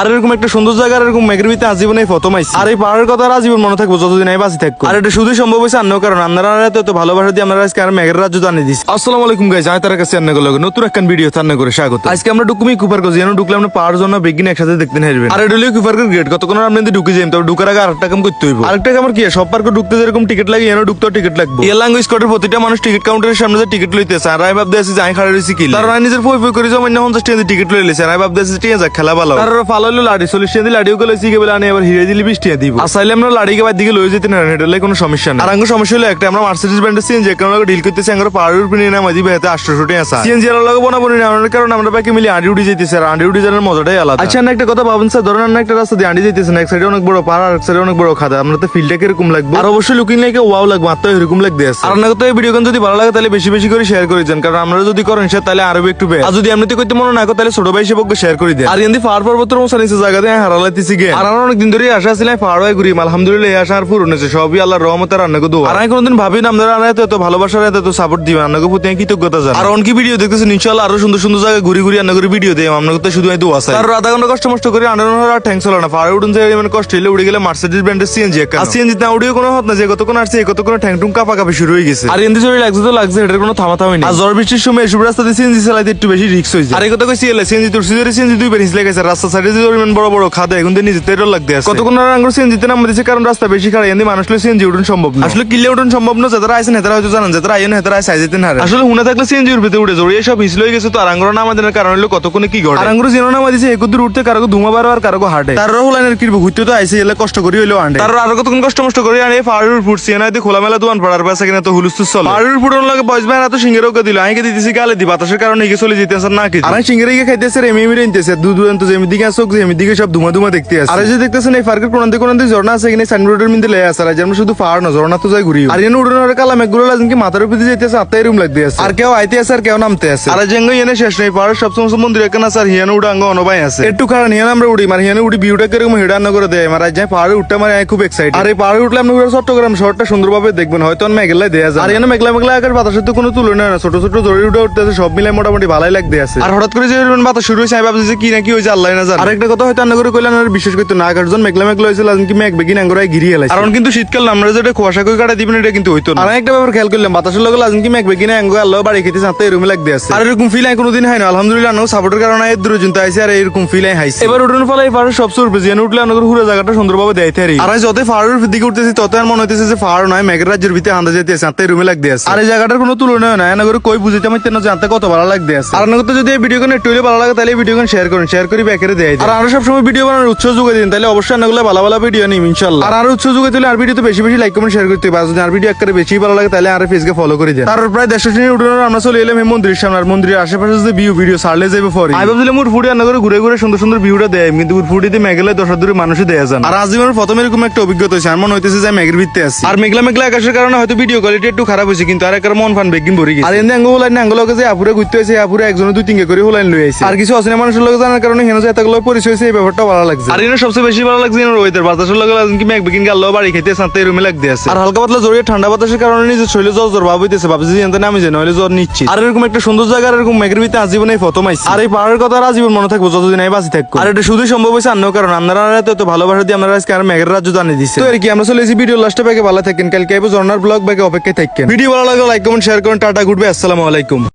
আর এরকম একটা সুন্দর জায়গা আর এরকম মেঘের ভিতরে আজীবন এই প্রথম আইছি। আর এই পাহাড়ের কথা আর আজীবন মনে থাকব যতদিন আমি বাঁচি থাকব। আর এটা শুধুই সম্ভব হয়েছে অন্য কারণ। আপনারা এত ভালোবাসা দিয়ে আমরা আজকে আর মেঘের রাজ্য জানিয়ে দিচ্ছি আসসালামু আলাইকুম গাইজ আমি তার কাছে আন্না করলাম নতুন একটা ভিডিও তান্না করে স্বাগত। আজকে আমরা ডুকুমি কুপার করছি যেন ঢুকলে আমরা পাহাড় জন্য বেগিন একসাথে দেখতে হারবেন আর এটা হলো কুপার গেট কতক্ষণ আর আপনি ঢুকে যাই তবে ঢুকার আগে আরেকটা কাম করতে হইব। আরেকটা কাম কি সব পার্কে ঢুকতে যেরকম টিকিট লাগে এনে ঢুকতেও টিকিট লাগবে। এই ল্যাঙ্গুয়েজ কোডের প্রতিটা মানুষ টিকিট কাউন্টারের সামনে যে টিকিট লইতেছে আর আমি ভাবতে আছি যে আমি খাড়া রয়েছি কি তার নিজের ফই ফই করে জমা পঞ্চাশ টাকা টিকিট লই লেছে আর আমি ভাবতে আছি ঠিক আছে খেলা ভালো। আর ওরা হলো লাড়ি চল্লিশ টাকা দিয়ে লাড়িও গেলে শিখে বলে আনি এবার হিরে দিলি বিশ টাকা দিব। আসাইলে আমরা লাড়িকে বাদ দিকে লয়ে যেতে না এটা হলে কোনো সমস্যা না আর আঙ্গুর সমস্যা হলো একটা আমরা মার্সিডিজ ব্র্যান্ডের সিএনজি একটা আমরা ডিল করতেছি আঙ্গুর পাহাড়ের উপরে নিয়ে নামাজি বেহাতে আটশো টাকা আসা সিএনজি এর লগে বনা বনি নামানোর কারণে আমরা বাকি মিলে আন্ডি উঠে যেতেছি আর আন্ডি উঠে যাওয়ার মজাটাই আলাদা। আচ্ছা না একটা কথা ভাবুন স্যার ধরেন আমরা একটা রাস্তা দিয়ে আন্ডি যেতেছেন এক সাইডে অনেক বড় পাহাড় আর এক সাইডে অনেক বড় খাদা আমরা তো ফিল্ডটা কীরকম লাগবে? আর অবশ্যই লুকিং লাগে ওয়াও লাগবে আর তো এরকম লাগবে আর আপনার তো এই ভিডিও যদি ভালো লাগে তাহলে বেশি বেশি করে শেয়ার করে দেন কারণ আমরা যদি করেন সে তাহলে আরও একটু আর যদি এমনিতে করতে মনে না করে তাহলে ছোট ভাই হিসেবে শেয়ার করে দেন। আর এমনি পাহাড় পর্বতের নিচে হারালাইতেছি গে। আর আমার অনেক দিন ধরে আশা ছিল পাহাড় হয়ে ঘুরি আলহামদুলিল্লাহ এই আশা আর পূরণ হয়েছে। সবই আল্লাহর রহমতের দোয়া আর আমি কোনোদিন ভাবি না আপনারা এত এত ভালোবাসার এত সাপোর্ট আপনাকে প্রতি কৃতজ্ঞতা জানাই। আর অনেক ভিডিও দেখতেছেন ইনশাআল্লাহ আরও সুন্দর সুন্দর জায়গায় ঘুরি ঘুরি ভিডিও দেয় আপনাকে তো শুধু দোয়া চাই। আর আধা ঘণ্টা কষ্ট মষ্ট করে আনানো আর না। পাহাড়ে উঠুন যে মানে কষ্ট হলে উড়ে গেলে মার্সিডিজ ব্র্যান্ডের সিএনজি একটা সিএনজি না উড়িয়ে কোনো হত না যে কতক্ষণ আসছে কতক্ষণ ঠ্যাং টুং কাপা কাপি শুরু হয়ে গেছে। আর এমনি চলে লাগছে তো লাগছে এটার কোনো থামা থামি নেই আর ঝড় বৃষ্টির সময় এসব রাস্তাতে সিএনজি চালাইতে একটু বেশি রিস্ক হয়েছে। আর এই কথা কইছি এলে সিএনজি তোর সিএনজি দুই বেরিয়ে লেগেছে রাস্তা সাইডে পরিমাণ বড় বড় খাদা এখন দিয়ে নিজে তেরো লাগতে আছে। কতক্ষণ আঙ্গুর সিএনজিতে নাম দিচ্ছে কারণ রাস্তা বেশি খারাপ এমনি মানুষ সিএনজি উঠুন সম্ভব না। আসলে কিলে উঠুন সম্ভব না যারা আইসেন হেতারা হয়তো জানেন যারা আইন হেতারা আইসে যেতে না আসলে হুনা থাকলে সিএনজি উঠবে উঠে জড়িয়ে সব হিসল হয়ে গেছে তো আর আঙ্গুর নাম আমাদের কারণ হলো কতক্ষণে কি ঘটে। আর আঙ্গুর জিনো নাম দিচ্ছে একুদুর উঠতে কারও ধুমা বারো আর কারও হাটে। তার লাইনের কিরবো ঘুরতে তো আইসে এলে কষ্ট করি হইল আন্ডে তার আরও কতক্ষণ কষ্ট মষ্ট করে আনে পাহাড়ের ফুটছি না খোলামেলা দোয়ান পড়ার পাশে কিনা তো হুলুস্তুস চলে। পাহাড়ের ফুটন লাগে বয়স ভাই তো সিঙ্গের ওকে দিল। আমি দিতেছি গালে দি বাতাসের কারণে এগিয়ে চলে যেতেছে না কি আর সিঙ্গের গিয়ে খাইতেছে এমনি এমনি নিতেছে দুধ দুধ তো যেমি দিকে আসুক যেমি দিকে সব ধুমা ধুমা দেখতে আছে। আর যে দেখতেছেন এই পার্কের কোন দিকে কোন দিকে ঝর্ণা আছে এখানে সাইনবোর্ডের মধ্যে লেগে আছে আর যে আমরা শুধু পাহাড় না ঝর্ণা তো যাই ঘুরি। আর এনে উড়ানোর কালা মেঘগুলো লাগছে কি মাথার উপর দিয়ে যেতেছে আত্মাই রুম লাগতে আছে। আর কেউ আইতে আছে আর কেউ নামতে আছে। আর জেঙ্গ এনে শেষ নেই পাহাড়ের সব সমস্ত মন্দির এখানে আছে আর হিয়ানো উড়াঙ্গ অনবাই আছে। একটু কারণ হিয়ান আমরা উড়ি মানে হিয়ানো উড়ি ভিউটা কীরকম হিডান্ন করে দেয় মানে যাই পাহাড়ে উঠতে মানে আমি খুব এক্সাইটেড আর এই পাহাড়ে উঠলে আপনি চট্টগ্রাম শহরটা সুন্দরভাবে দেখবেন হয়তো আমি মেঘলাই দেয়া যায় আর এখানে মেঘলা মেঘলা আকার বাতাসের তো কোনো তুলনা না ছোট ছোট দড়ি উঠে উঠতে আছে সব মিলে মোটামুটি ভালোই লাগতে আছে। আর হঠাৎ করে যে বাতাস শুরু হয়েছে আমি ভাবছি যে কি না কি হয়েছে আল্লাহ না জানে। আর কথা হয়তো আন্না করে কইলেন আর বিশ্বাস করতে না কারণ মেঘলা মেঘলা হয়েছিল আজ কি মেঘ বেগিন আঙ্গুরাই ঘিরিয়ে এলাইছে কারণ কিন্তু শীতকাল আমরা যেটা কুয়াশা করে কাটা দিবেন এটা কিন্তু হইতো না। আর একটা ব্যাপার খেয়াল করলাম বাতাসের লগে আজ কি মেঘ বেগিনে আঙ্গুর আল্লাহ বাড়ি খেতে সাথে এরকম লাগতে আছে। আর এরকম ফিল আই কোনোদিন হয় না আলহামদুলিল্লাহ আনো সাপোর্টের কারণে এর দূরে জুনতে আইছে আর এরকম ফিল আই হাইছে। এবার উঠুন ফলে এই পাহাড়ের সব সুরবে যেন উঠলে আনগর পুরো জায়গাটা সুন্দরভাবে দেয়তে আর আমি যত পাহাড়ের দিকে উঠতেছি তত আর মনে হইতেছে যে পাহাড় নয় মেঘের রাজ্যের ভিতরে আন্দা যেতে আছে আত্মাই রুমে লাগতে আছে। আর এই জায়গাটার কোনো তুলনা হয় না এনগর কই বুঝিতে আমি তেন জানতে কত ভালো লাগতে আছে। আর নগর যদি এই ভিডিও একটু হলে ভালো লাগে তাহলে এই ভিডিও শেয়ার করুন শেয়ার করি ব্যাকেরে দেয় আর আরও সবসময় ভিডিও বানানোর উৎসাহ যোগাই দিন তাহলে অবশ্যই এনগুলো ভালো ভালো ভিডিও নিম ইনশাল্লাহ আর আরও উৎসাহ যোগাই দিলে আর ভিডিও তো বেশি বেশি লাইক কমেন্ট শেয়ার করতে যদি আর ভিডিও একবারে বেশি ভালো লাগে তাহলে আর ফেসকে ফলো করে দেন। তারপর প্রায় দেড়শো শ্রেণি উঠে আমরা চলে এলাম এই মন্দিরের সামনে। আর মন্দিরের আশেপাশে যে ভিউ ভিডিও সারলে যাবে পরে আমি ভাবছিলাম ওর ফুডি রান্না করে ঘুরে ঘুরে সুন্দর সুন্দর ভিউটা দেয় কিন্তু ওর ফুডিতে মেঘেলে দশ দূরে মানুষই দেয়া যান আর আজীবনের প্রথম এরকম একটা অভিজ্ঞতা হয়েছে আর মনে হইতেছে যে মেঘের ভিত্তে আছে। আর মেঘলা মেঘলা আকাশের কারণে হয়তো ভিডিও কোয়ালিটি একটু খারাপ হয়েছে কিন্তু আর একটা মন ফান বেগিন ভরে গেছে। আর এনে আঙ্গুল আঙ্গুলকে যে আপুরে ঘুরতে হয়েছে আপুরে একজনে দুই তিনকে করে হোলাইন লই আইছে। আর কিছু অচেনা মানুষের লোক জানার কারণে হেন যে এতগুলো পরিচয় হয়েছে এই ব্যাপারটা ভালো লাগছে। আর এনে সবচেয়ে বেশি ভালো লাগছে এনার ওয়েদার বাতাসের লোক কি মেঘ বেগিন গাল বাড়ি খেতে সাথে রুমে লাগতে আছে। আর হালকা পাতলা জড়িয়ে ঠান্ডা বাতাসের কারণে নিজে শরীরে জ্বর জ্বর ভাব হইতেছে। ভাবছি যে এনতে নামি যায় নইলে জ্বর নিচ্ছি আর এরকম একটা সুন্দর জায়গা আর এরকম মেঘের ভিতরে আজীবন এই প্রথম আইছি আর এই পাহাড়ের কথা আর আজীবন মনে থাকব যতদিন আমি বাঁচি থাকব। আর এটা শুধুই সম্ভব হয়েছে অন্য কারণ। আপনারা এত ভালোবাসা দিয়ে আপনারা আজকে আর মেঘের রাজ্য জানিয়ে দিচ্ছে তো আর কি আমরা চলে এসেছি ভিডিও লাস্টে ব্যাগে ভালো থাকেন। কালকে আইবো জর্নার ব্লগ ব্যাগে অপেক্ষায় থাকেন। ভিডিও ভালো লাগলে লাইক কমেন্ট শেয়ার করেন। টাটা গুড বাই আসসালামু আলাইকুম।